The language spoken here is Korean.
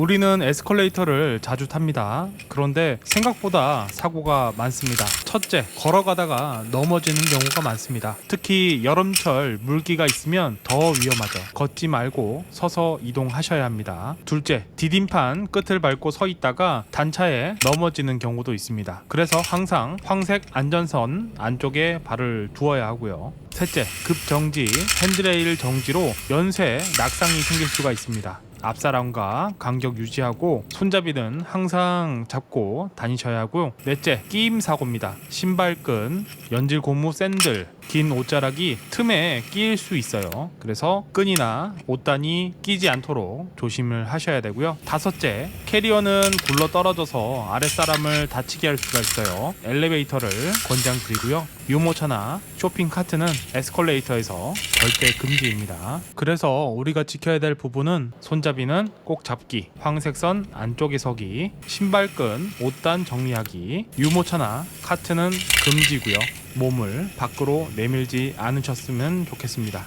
우리는 에스컬레이터를 자주 탑니다. 그런데 생각보다 사고가 많습니다. 첫째, 걸어가다가 넘어지는 경우가 많습니다. 특히 여름철 물기가 있으면 더 위험하죠. 걷지 말고 서서 이동하셔야 합니다. 둘째, 디딤판 끝을 밟고 서 있다가 단차에 넘어지는 경우도 있습니다. 그래서 항상 황색 안전선 안쪽에 발을 두어야 하고요. 셋째, 급정지, 핸드레일 정지로 연쇄 낙상이 생길 수가 있습니다. 앞사람과 간격 유지하고 손잡이는 항상 잡고 다니셔야 하고요. 넷째, 끼임 사고입니다. 신발끈, 연질 고무 샌들, 긴 옷자락이 틈에 끼일 수 있어요. 그래서 끈이나 옷단이 끼지 않도록 조심을 하셔야 되고요. 다섯째, 캐리어는 굴러 떨어져서 아랫사람을 다치게 할 수가 있어요. 엘리베이터를 권장드리고요. 유모차나 쇼핑 카트는 에스컬레이터에서 절대 금지입니다. 그래서 우리가 지켜야 될 부분은 손잡이는 꼭 잡기, 황색선 안쪽에 서기, 신발끈, 옷단 정리하기, 유모차나 카트는 금지고요. 몸을 밖으로 내밀지 않으셨으면 좋겠습니다.